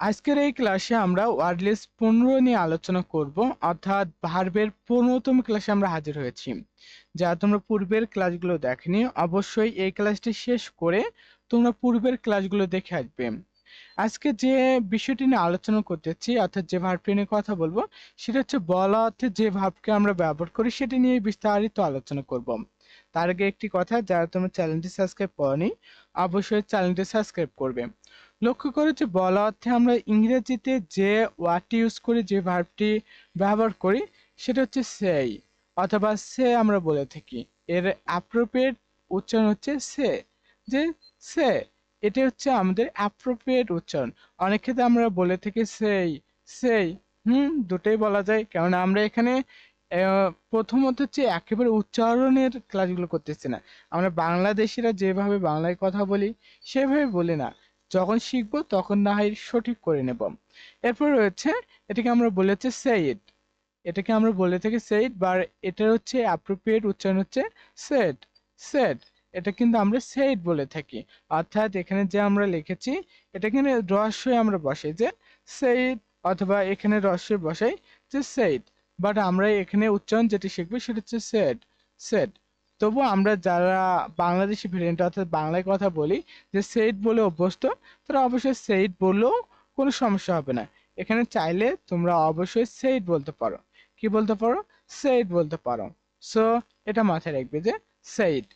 আজকের এই ক্লাসে আমরা ওয়ার্ডলেস পনেরো নিয়ে আলোচনা করব, অর্থাৎ ভার্বের পনেরোতম ক্লাসে আমরা হাজির হয়েছি। যা তোমরা পূর্বের ক্লাসগুলো দেখনি, অবশ্যই এই ক্লাসটি শেষ করে তোমরা পূর্বের ক্লাসগুলো দেখে আসবে। আজকে যে বিষয়টি নিয়ে আলোচনা করতেছি, অর্থাৎ যে ভার্বটি নিয়ে কথা বলব, সেটা হচ্ছে বলা অর্থে যে ভাবকে আমরা ব্যবহার করি, সেটি নিয়ে বিস্তারিত আলোচনা করব। তার আগে একটি কথা, যারা তোমরা চ্যানেলটি সাবস্ক্রাইব করনি, অবশ্যই চ্যানেলটি সাবস্ক্রাইব করবে। লক্ষ্য করো যে বলা অর্থে আমরা ইংরেজিতে যে ওয়ার্ডটি ইউজ করি, যে ভার্বটি ব্যবহার করি, সেটা হচ্ছে সেই অথবা সে আমরা বলে থাকি। এর অ্যাপ্রোপ্রিয়েট উচ্চারণ হচ্ছে সে যে সে এটা হচ্ছে আমাদের অ্যাপ্রোপ্রিয়েট উচ্চারণ। অনেক ক্ষেত্রে আমরা বলে থাকি সেই সেই হুম, দুটোই বলা যায়। কেননা আমরা এখানে প্রথমত হচ্ছে একেবারে উচ্চারণের ক্লাসগুলো করতেছি না। আমরা বাংলাদেশিরা যেভাবে বাংলায় কথা বলি, সেভাবে বলি না। যখন শিখব, তখন না হয় সঠিক করে নেব। এরপর রয়েছে, এটাকে আমরা বলেছি সেইড এটাকে আমরা বলে থাকি সেইড বা এটার হচ্ছে অ্যাপ্রোপ্রিয়েট উচ্চারণ হচ্ছে সেট সেট এটা কিন্তু আমরা সেইড বলে থাকি। অর্থাৎ এখানে যে আমরা লিখেছি, এটা কিন্তু রহস্যই আমরা বসাই যে সেইড অথবা এখানে রহস্যই বসাই যে সেইড বাট আমরা এখানে উচ্চারণ যেটি শিখব, সেটা হচ্ছে সেট সেট তবু আমরা যারা বাংলাদেশি ভেরিয়েন্ট অর্থাৎ বাংলায় কথা বলি, যে সেইট বলে অভ্যস্ত, তারা অবশ্যই সেইট বললেও কোনো সমস্যা হবে না। এখানে চাইলে তোমরা অবশ্যই সেইট বলতে পারো। কি বলতে পারো? সেইট বলতে পারো। সো এটা মাথায় রাখবে যে সেইট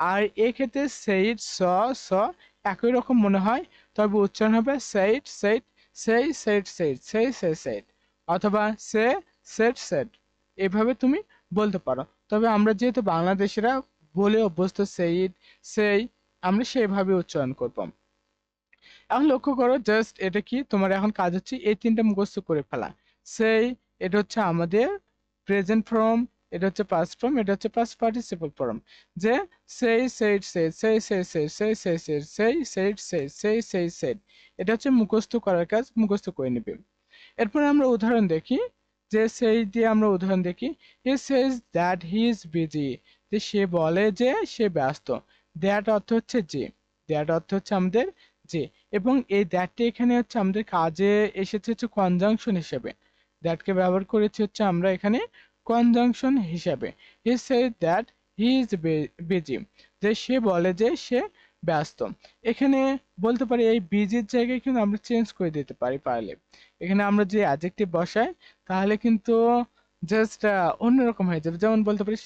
আর এক্ষেত্রে সেইট স স একই রকম মনে হয়, তবে উচ্চারণ হবে সেইট সেইট সেই সেইট সেইট সেই সেই সেইট অথবা সে সেট সেট এভাবে তুমি বলতে পারো। তবে আমরা যেহেতু বাংলাদেশিরা বলে অভ্যস্ত সেই সেই আমরা সেইভাবে উচ্চারণ করব এখন লক্ষ্য করো জাস্ট এটা কি তোমার এখন কাজ হচ্ছে এই তিনটা মুখস্থ করে ফেলা সেই এটা হচ্ছে আমাদের প্রেজেন্ট ফর্ম এটা হচ্ছে পাস্ট ফর্ম এটা হচ্ছে পাস্ট পার্টিসিপল ফর্ম যে সেই সেইট সেট সেই সেই সেট সেই সেই সেট সেই সেইট সেট সেই সেই সেট এটা হচ্ছে মুখস্থ করার কাজ মুখস্থ করে নেবে এরপরে আমরা উদাহরণ দেখি যে সেই দিয়ে আমরা উদাহরণ দেখি he says that he is busy যে সে বলে যে সে ব্যস্ত। দ্যাট অর্থ হচ্ছে যে। দ্যাট অর্থ হচ্ছে আমাদের যে। এবং এই দ্যাটটি এখানে হচ্ছে আমাদের কাজে এসেছে হচ্ছে কনজাংশন হিসেবে। দ্যাটকে ব্যবহার করেছি হচ্ছে আমরা এখানে কনজাংশন হিসাবে। He says that he is busy যে সে বলে যে সে ব্যস্ত। এখানে বলতে পারি এই বিজির জায়গায় কিন্তু আমরা চেঞ্জ করে দিতে পারি পারলে এখানে আমরা যে অ্যাডজেক্টিভ বসাই, তাহলে কিন্তু জাস্ট অন্যরকম হয়ে যাবে। যেমন বলতে পারিস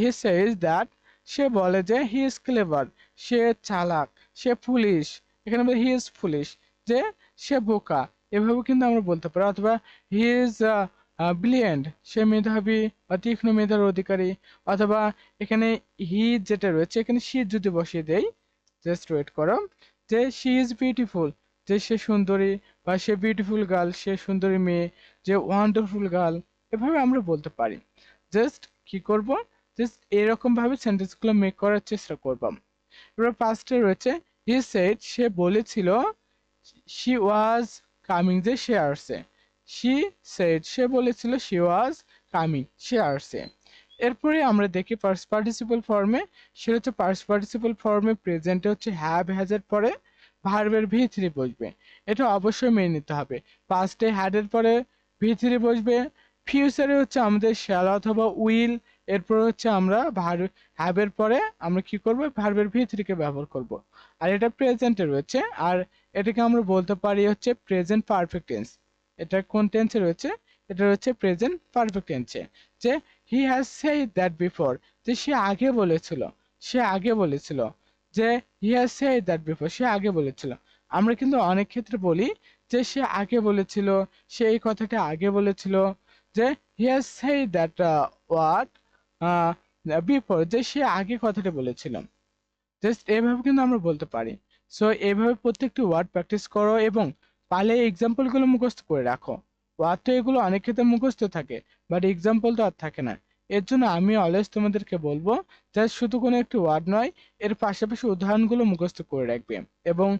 হি সেজ দ্যাট সে বলে যে হি ইজ ক্লেভার সে চালাক, সে পুলিশ এখানে বলে হি ইজ পুলিশ যে সে বোকা। এভাবে কিন্তু আমরা বলতে পারি। অথবা হি ইজ ব্রিলিয়েন্ট সে মেধাবী বা তীক্ষ্ণ মেধার অধিকারী। অথবা এখানে হি যেটা রয়েছে, এখানে শি যদি বসিয়ে দেই জাস্ট ওয়েট করো, যে শি ইজ বিউটিফুল যে সে সুন্দরী বা সে বিউটিফুল গার্ল সে সুন্দরী মেয়ে, যে ওয়ান্ডারফুল গার্ল এভাবে আমরা বলতে পারি। জাস্ট কি করব? জাস্ট এরকম ভাবে সেন্টেন্সগুলো মেক করার চেষ্টা করব। এবার পাঁচটা রয়েছে হি সেড সে বলেছিল শি ওয়াজ কামিং যে সে আসছে। শি সেড সে বলেছিল শি ওয়াজ কামিং সে আসছে। এরপরে আমরা দেখি ফার্স্ট পার্টিসিপল ফর্মে সেটা হচ্ছে ফার্স্ট পার্টিসিপল ফর্মে প্রেজেন্টে হচ্ছে হ্যাভ হ্যাজের পরে ভার্বের ভি থ্রি বসবে। এটা অবশ্যই মেনে নিতে হবে। পাস্টে হ্যাডের পরে ভি থ্রি বসবে ফিউচারে হচ্ছে আমাদের শ্যাল অথবা উইল এরপর হচ্ছে আমরা ভার্ব হ্যাবের পরে আমরা কি করব? ভার্বের ভি থ্রিকে ব্যবহার করব। আর এটা প্রেজেন্টে রয়েছে, আর এটাকে আমরা বলতে পারি হচ্ছে প্রেজেন্ট পারফেক্ট টেন্স এটা কোন টেন্সে রয়েছে? এটা রয়েছে প্রেজেন্ট পারফেক্ট টেন্সে যে he has said that before যে সে আগে বলেছিল, সে আগে বলেছিল, যে he has said that before সে আগে বলেছিল। আমরা কিন্তু অনেক ক্ষেত্রে বলি যে সে আগে বলেছিল, সে এই কথাটা আগে বলেছিল, যে he has said that word before যে সে আগে কথাটা বলেছিল। জাস্ট এভাবে কিন্তু আমরা বলতে পারি। সো এভাবে প্রত্যেকটি ওয়ার্ড প্র্যাকটিস করো এবং পারলে এক্সাম্পলগুলো মুখস্থ করে রাখো। ওয়ার্ড তো এগুলো অনেক ক্ষেত্রে মুখস্থ থাকে বাট এক্সাম্পল তো আর থাকে না। এর জন্য আমি অলওয়েজ তোমাদেরকে বলব, যে শুধু কোনো একটি ওয়ার্ড নয়, এর পাশাপাশি উদাহরণগুলো মুখস্থ করে রাখবে এবং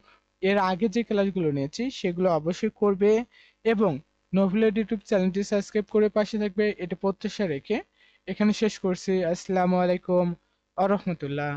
এর আগে যে ক্লাসগুলো নিয়েছি, সেগুলো অবশ্যই করবে এবং নোভেলেট ইউটিউব চ্যানেলটি সাবস্ক্রাইব করে পাশে থাকবে, এটা প্রত্যাশা রেখে এখানে শেষ করছি। আসসালামু আলাইকুম, আ রহমতুল্লাহ।